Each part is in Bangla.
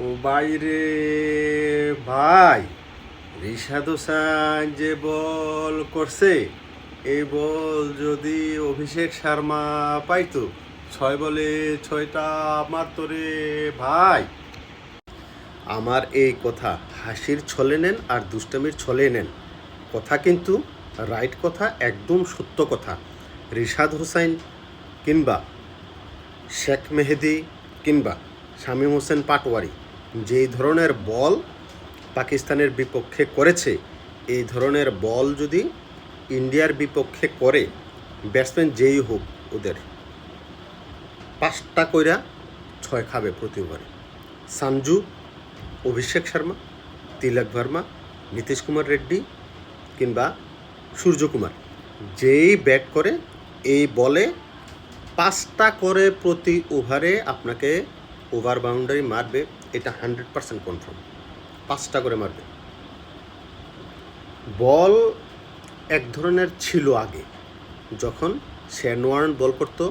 ও বাইরে, ভাই, রিশাদ হোসেন যে বল করছে এই বল যদি অভিষেক শর্মা পাইতো, ছয় বলে ছয়টা মারতো রে ভাই। আমার এই কথা, হাসির ছলে নেন আর দুষ্টামির ছলে নেন। কথা কিন্তু রাইট কথা, একদম সত্য কথা। রিশাদ হোসেন কিংবা শেখ মেহেদি কিংবা শামীম হোসেন পাটোয়ারি। যেই ধরনের বল পাকিস্তানের বিপক্ষে করেছে, এই ধরনের বল যদি ইন্ডিয়ার বিপক্ষে করে ব্যাটসম্যান যেই হোক ওদের, পাঁচটা কইরা ছয় খাবে প্রতি ওভারে সানজু, অভিষেক শর্মা, তিলক ভার্মা, নীতিশ কুমার রেড্ডি কিংবা সূর্যকুমার, যেই ব্যাট করে, এই বলে পাঁচটা করে প্রতি ওভারে আপনাকে ওভার বাউন্ডারি মারবে, এটা হান্ড্রেড পার্সেন্ট কনফার্ম। পাঁচটা করে মারবে। বল এক ধরনের ছিল আগে। যখন শেনওয়ার্ন বল করতো,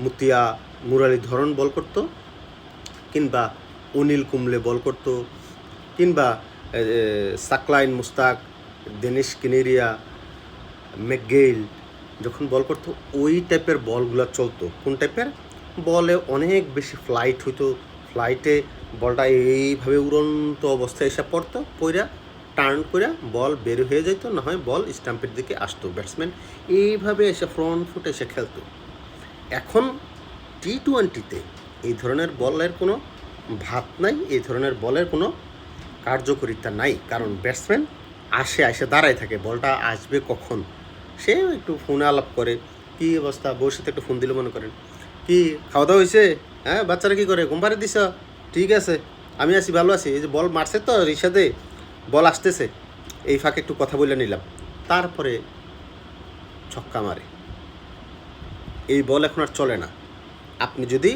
মুতিয়া মুরালি ধরন বল করতো, কিংবা অনিল কুমলে বল করতো, কিংবা সাকলাইন মুস্তাক দেনিশ কিনেরিয়া, ম্যাকগেইল যখন বল করতো, ওই টাইপের বলগুলো চলতো। কোন টাইপের বলে অনেক বেশি ফ্লাইট হইতো। ফ্লাইটে বলটা এইভাবে উড়ন্ত অবস্থায় এসে পড়তো, পইরা টার্ন করে বল বের হয়ে যেত না হয় বল স্টাম্পের দিকে আসতো। ব্যাটসম্যান এইভাবে এসে ফ্রন্ট ফুটে এসে খেলতো। এখন টি টোয়েন্টিতে এই ধরনের বলের কোনো ভাত নাই, এই ধরনের বলের কোনো কার্যকরিতা নাই। কারণ ব্যাটসম্যান আসে আসে, দাঁড়ায় থাকে। বলটা আসবে কখন? সে একটু ফোনে আলাপ করে, কি অবস্থা? সাথে একটু ফোন দিলে মনে করেন। কি খাওয়া দাওয়া হয়েছে হ্যাঁ বাচ্চারা কি করে? কোম্পানি দিছ? ঠিক আছে, আমি আছি, ভালো আছি। এই যে বল মারছে তো রিসাদে বল আসতেছে। এই ফাঁকে একটু কথা বলে নিলাম। তারপরে ছক্কা মারে। এই বল এখন আর চলে না। আপনি যদি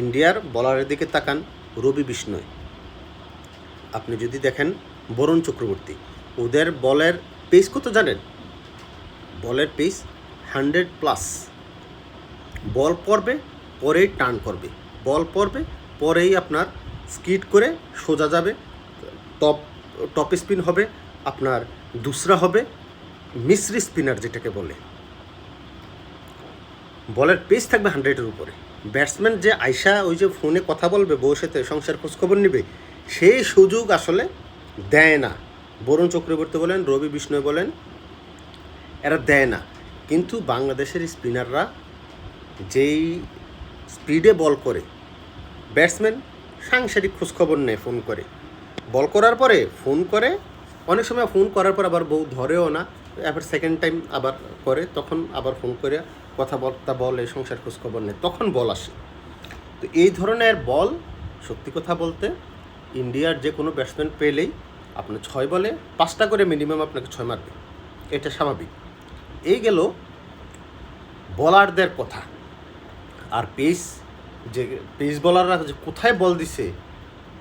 ইন্ডিয়ার বলারের দিকে তাকান, রবি বিষ্ণয় আপনি যদি দেখেন বরুণ চক্রবর্তী, ওদের বলের পেস কত জানেন? বলের পেস হান্ড্রেড প্লাস বল পড়বে, পরেই টার্ন করবে। বল পড়বে, পরেই আপনার স্কিড করে সোজা যাবে। টপ টপ স্পিন হবে, আপনার দুসরা হবে, মিশ্রি স্পিনার যেটাকে বলে। বলের পেস থাকবে হান্ড্রেডের উপরে। ব্যাটসম্যান যে আয়সা ওই যে ফোনে কথা বলবে সাথে সংসার খোঁজখবর নেবে, সেই সুযোগ আসলে দেয় না। বরুণ চক্রবর্তী বলেন, রবি বিষ্ণু বলেন, এরা দেয় না। কিন্তু বাংলাদেশের স্পিনাররা যেই স্পিডে বল করে, ব্যাটসম্যান সাংসারিক খোঁজখবর নেয়, ফোন করে। বল করার পরে ফোন করে, অনেক সময় ফোন করার পর আবার বউ ধরেও না এবার সেকেন্ড টাইম আবার করে, তখন আবার ফোন করে কথাবার্তা বলে, সংসার খোঁজখবর নেয়, তখন বল আসে। তো এই ধরনের বল, সত্যি কথা বলতে, ইন্ডিয়ার যে কোনো ব্যাটসম্যান পেলেই আপনার ছয় বলে পাঁচটা করে মিনিমাম আপনাকে ছয় মারবে। এটা স্বাভাবিক। এই গেল বলারদের কথা। আর পেস যে পেস বলাররা যে কোথায় বল দিছে,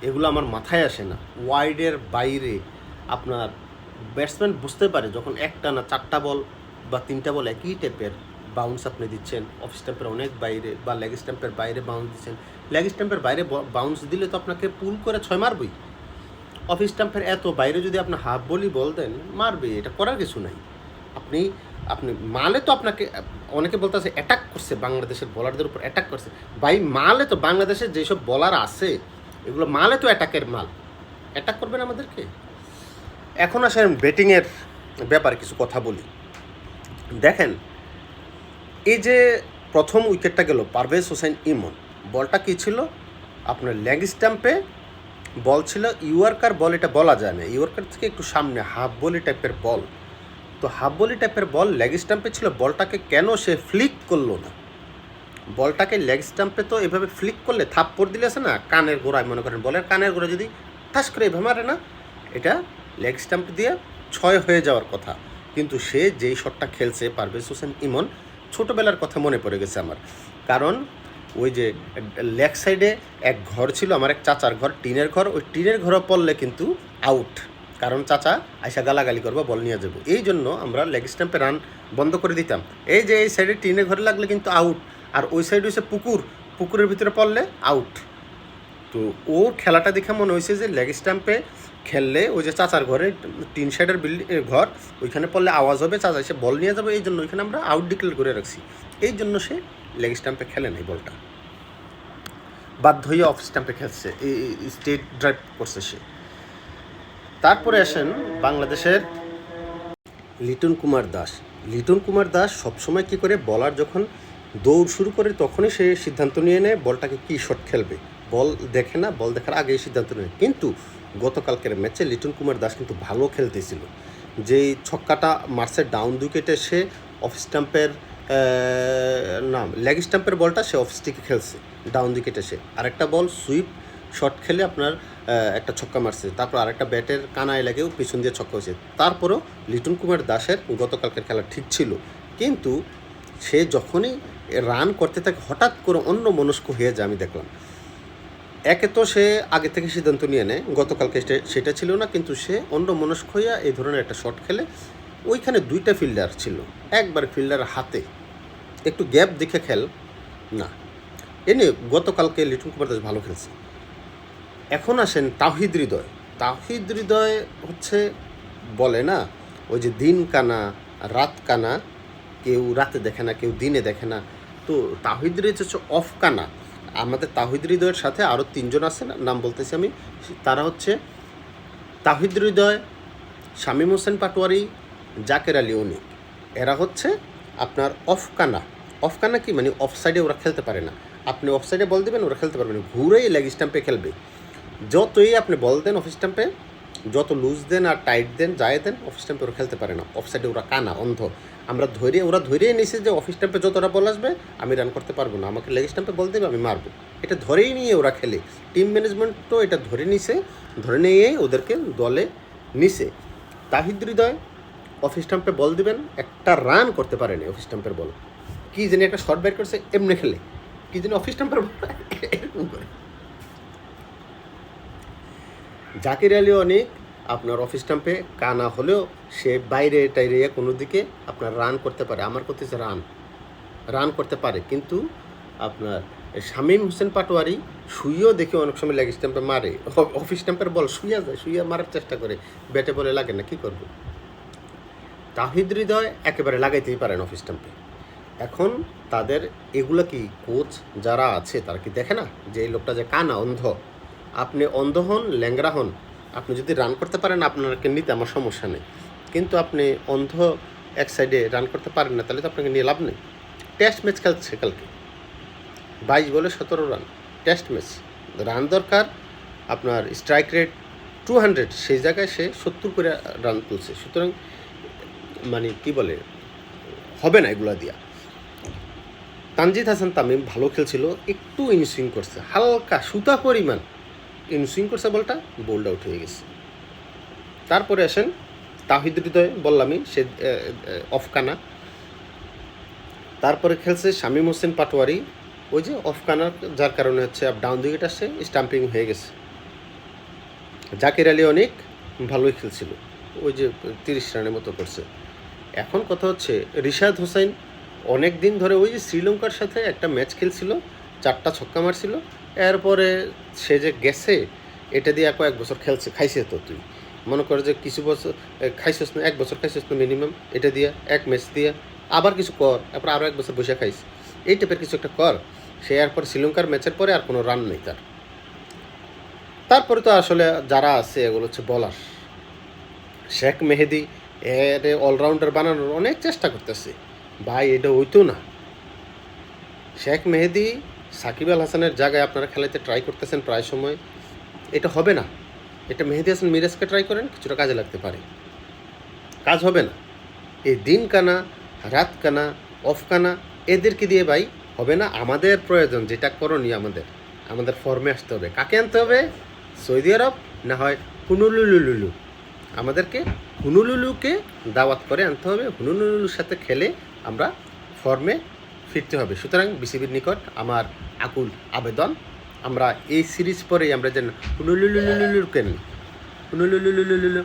এগুলো আমার মাথায় আসে না। ওয়াইডের বাইরে আপনার ব্যাটসম্যান বুঝতে পারে যখন একটা না চারটা বল বা তিনটা বল একই টাইপের বাউন্স আপনি দিচ্ছেন অফ স্ট্যাম্পের অনেক বাইরে বা লেগ স্ট্যাম্পের বাইরে বাউন্স দিচ্ছেন। লেগ স্ট্যাম্পের বাইরে বাউন্স দিলে তো আপনাকে পুল করে ছয় মারবই। অফ স্ট্যাম্পের এত বাইরে যদি আপনি হাফ বলি বল দেন মারবে এটা করার কিছু নাই। আপনি আপনি মালে তো আপনাকে, অনেকে বলতেছে অ্যাটাক করছে বাংলাদেশের বলারদের উপর অ্যাটাক করছে। ভাই, মালে তো বাংলাদেশের যেসব বলার আছে, এগুলো মালে তো অ্যাটাকের মাল। অ্যাটাক করবেন আমাদেরকে? এখন আসেন ব্যাটিংয়ের ব্যাপারে কিছু কথা বলি। দেখেন, এই যে প্রথম উইকেটটা গেল পারভেজ হোসেন ইমন। বলটা কী ছিল? আপনার লেগ স্ট্যাম্পে বল ছিল, ইউয়ার্কার বল, এটা বলা যায় না। ইউয়ার্কার থেকে একটু সামনে হাফ বলি টাইপের বল তো হাফ বলি টাইপের বল লেগ স্ট্যাম্পে ছিল, বলটাকে কেন সে ফ্লিক করল না? বলটাকে লেগ স্ট্যাম্পে তো এভাবে ফ্লিক করলে থাপ্পড় দিলে আছে না, কানের গোড়ায় মনে করেন, বলের কানের গোড়ায় যদি ঠাস করে এভাবে মারে না, এটা লেগ স্ট্যাম্প দিয়ে ছয় হয়ে যাওয়ার কথা। কিন্তু সে যেই শটটা খেলছে পারভেজ হোসেন ইমন, ছোটোবেলার কথা মনে পড়ে গেছে আমার। কারণ ওই যে লেগ সাইডে এক ঘর ছিল, আমার এক চাচার ঘর, টিনের ঘর, ওই টিনের ঘরে পড়লে কিন্তু আউট কারণ চাচা, আইসা গালাগালি করব, বল নিয়ে যাব। এই জন্য আমরা লেগ স্ট্যাম্পে রান বন্ধ করে দিতাম। এই যে এই সাইডে টিনে ঘরে লাগলে কিন্তু আউট আর ওই সাইডে হচ্ছে পুকুর। পুকুরের ভিতরে পড়লে আউট তো ও খেলাটা দেখে মনে হয়েছে যে লেগ স্ট্যাম্পে খেললে ওই যে চাচার ঘরে টিন সাইডের বিল্ডিং ঘর, ওইখানে পড়লে আওয়াজ হবে, চাচা এসে বল নিয়ে যাবে, এই জন্য ওইখানে আমরা আউট ডিক্লেয়ার করে রাখছি। এই জন্য সে লেগ স্ট্যাম্পে খেলে নাই বলটা। বাধ্য হয়ে অফ স্ট্যাম্পে খেলছে, এই স্টেট ড্রাইভ করছে সে। তারপরে আসেন বাংলাদেশের লিটন কুমার দাস। লিটন কুমার দাস সবসময় কী করে? বলার যখন দৌড় শুরু করে, তখনই সে সিদ্ধান্ত নিয়ে নেয় বলটাকে কী শট খেলবে। বল দেখে না, বল দেখার আগেই সিদ্ধান্ত নেয়। কিন্তু গতকালকের ম্যাচে লিটন কুমার দাস কিন্তু ভালো খেলতেছিল। যেই ছক্কাটা মারছে ডাউন উইকেটে, সে অফ স্টাম্পের নাম, লেগ স্টাম্পের বলটা সে অফ স্টিকে খেলছে, ডাউন উইকেটে সে। আরেকটা বল, সুইপ শট খেলে আপনার একটা ছক্কা মারছে। তারপর আরেকটা ব্যাটের কানায় লাগেও পিছন দিয়ে ছক্কা হয়েছে। তারপরেও লিটন কুমার দাসের গতকালকের খেলা ঠিক ছিল। কিন্তু সে যখনই রান করতে থাকে, হঠাৎ করে অন্য মনস্ক হয়ে যায়, আমি দেখলাম। একে তো সে আগে থেকে সিদ্ধান্ত নিয়ে নেয়, গতকালকে সেটা ছিল না, কিন্তু সে অন্য মনস্ক হইয়া এই ধরনের একটা শট খেলে। ওইখানে দুইটা ফিল্ডার ছিল। একবার ফিল্ডার হাতে। একটু গ্যাপ দেখে খেল। না। এনে গতকালকে লিটন কুমার দাস ভালো খেলছে। এখন আসেন তাহিদ হৃদয়। তাহিদ হৃদয় হচ্ছে বলে না, ওই যে দিন কানা, রাত কানা, কেউ রাতে দেখে না, কেউ দিনে দেখে না। তো তাহিদ হৃদয় হচ্ছে অফ কানা। আমাদের তাহিদ হৃদয়ের সাথে আরও তিনজন আছে নাম বলতেছি আমি, তারা হচ্ছে তাহিদ হৃদয়, শামীম হোসেন পাটোয়ারি, জাকের আলী অনিক। এরা হচ্ছে আপনার অফ কানা। অফ কানা কি? মানে অফ সাইডে ওরা খেলতে পারে না। আপনি অফ সাইডে বল দেবেন, ওরা খেলতে পারবে না। ঘুরেই লেগ স্টাম্পে খেলবে। যতই আপনি বল দেন অফিস স্ট্যাম্পে যত লুজ দেন আর টাইট দেন যায় দেন অফিস স্টাম্পে ওরা খেলতে পারে না। অফ সাইডে ওরা কানা, অন্ধ। আমরা ধরে, ওরা ধরেই নিছে যে অফিস স্টাম্পে যতটা বল আসবে, আমি রান করতে পারব না। আমাকে লেগ স্ট্যাম্পে বল দেবে, আমি মারবো। এটা ধরেই নিয়ে ওরা খেলে। টিম ম্যানেজমেন্টও এটা ধরে নিছে, ধরে নিয়ে ওদেরকে দলে নিছে। তাহিদ হৃদয় অফ স্টাম্পে বল দিবেন, একটা রান করতে পারেনি অফিস স্টাম্পের বল। কি জানি একটা শর্ট ব্যাট করছে, এমনি খেলে। কি জানি অফিস স্টাম্পের বল, এরকম করে। জাকির আলী অনেক, আপনার অফিস স্টাম্পে কানা হলেও সে বাইরে টাইরে কোনো দিকে আপনার রান করতে পারে। আমার কথা হচ্ছে রান রান করতে পারে। কিন্তু আপনার শামীম হোসেন পাটোয়ারি শুয়েও দেখে অনেক সময় লেগ স্ট্যাম্পে মারে। অফিস স্ট্যাম্পের বল শুয়ে যায় শুয়ে মারার চেষ্টা করে। ব্যাটে বলে লাগে না, কি করব? তাহিদ হৃদয় একেবারে লাগাইতেই পারেন অফিস স্ট্যাম্পে এখন তাদের এগুলো কি কোচ যারা আছে, তারা কি দেখে না যে এই লোকটা যে কানা অন্ধ? আপনি অন্ধ হন ল্যাংরা হন। আপনি যদি রান করতে পারেন, আপনাকে নিতে আমার সমস্যা নেই। কিন্তু আপনি অন্ধ এক সাইডে রান করতে পারেন না, তাহলে তো আপনাকে নিয়ে লাভ নেই। টেস্ট ম্যাচ খেলছে কালকে। বাইশ বলে সতেরো রান টেস্ট ম্যাচ রান দরকার, আপনার স্ট্রাইক রেট টু হান্ড্রেড সেই জায়গায় সে সত্তর করে রান তুলছে। সুতরাং মানে কি বলে, হবে না এগুলা দিয়া। তানজিদ হাসান তামিম ভালো খেলছিল, একটু ইনসুইং করছে, হালকা সুতা পরিমাণ। ইনসুইং করছে বলটা বোল্ড আউট হয়ে গেছে। তারপরে আসেন তাহিদ হৃদয় বললামই সে অফকানা। তারপরে খেলছে শামীম হোসেন পাটোয়ারি। ওই যে অফ কানার যার কারণে হচ্ছে আপ ডাউন উইকেট আসছে স্টাম্পিং হয়ে গেছে। জাকির আলী অনেক ভালোই খেলছিল। ওই যে তিরিশ রানের মতো করছে। এখন কথা হচ্ছে, রিশাদ হোসেন অনেক দিন ধরে ওই যে শ্রীলঙ্কার সাথে একটা ম্যাচ খেলছিল, চারটা ছক্কা মারছিল এরপরে সে যে গেছে, এটা দিয়ে কয়েক বছর খেলছে খাইছে তো তুই? মনে করে যে কিছু বছর খাইছিস না, এক বছর খাইছিস না মিনিমাম এটা দিয়া, এক ম্যাচ দিয়া, আবার কিছু কর, তারপর আরও এক বছর বসে খাইস। এই টাইপের কিছু একটা কর। সে এরপর শ্রীলঙ্কার ম্যাচের পরে আর কোনো রান নেই তার। তারপরে তো আসলে যারা আছে, এগুলো হচ্ছে বলার শেখ মেহেদি, এর অলরাউন্ডার বানানোর অনেক চেষ্টা করতেছে। ভাই, এটা হইতো না। শেখ মেহেদি সাকিব আল হাসানের জায়গায় আপনারা খেলাতে ট্রাই করতেছেন প্রায় সময়, এটা হবে না। এটা মেহেদি হাসান মিরাজকে ট্রাই করেন, কিছুটা কাজে লাগতে পারে। কাজ হবে না। এই দিন কানা, রাত কানা অফ কানা এদেরকে দিয়ে ভাই? হবে না আমাদের প্রয়োজন, যেটা করণীয় আমাদের। আমাদের ফর্মে আসতে হবে। কাকে আনতে হবে? সৌদি আরব, না হয় হুনুলুলুলুলু? আমাদেরকে হুনুলুলুকে দাওয়াত করে আনতে হবে। হুনুলুলুর সাথে খেলে আমরা ফর্মে ফিরতে হবে। সুতরাং বিসিবির নিকট আমার আকুল আবেদন। আমরা এই সিরিজ পরেই আমরা যেন হুনুলুলুলুলুলুকে কেন? হুনুলুলুলুলুলু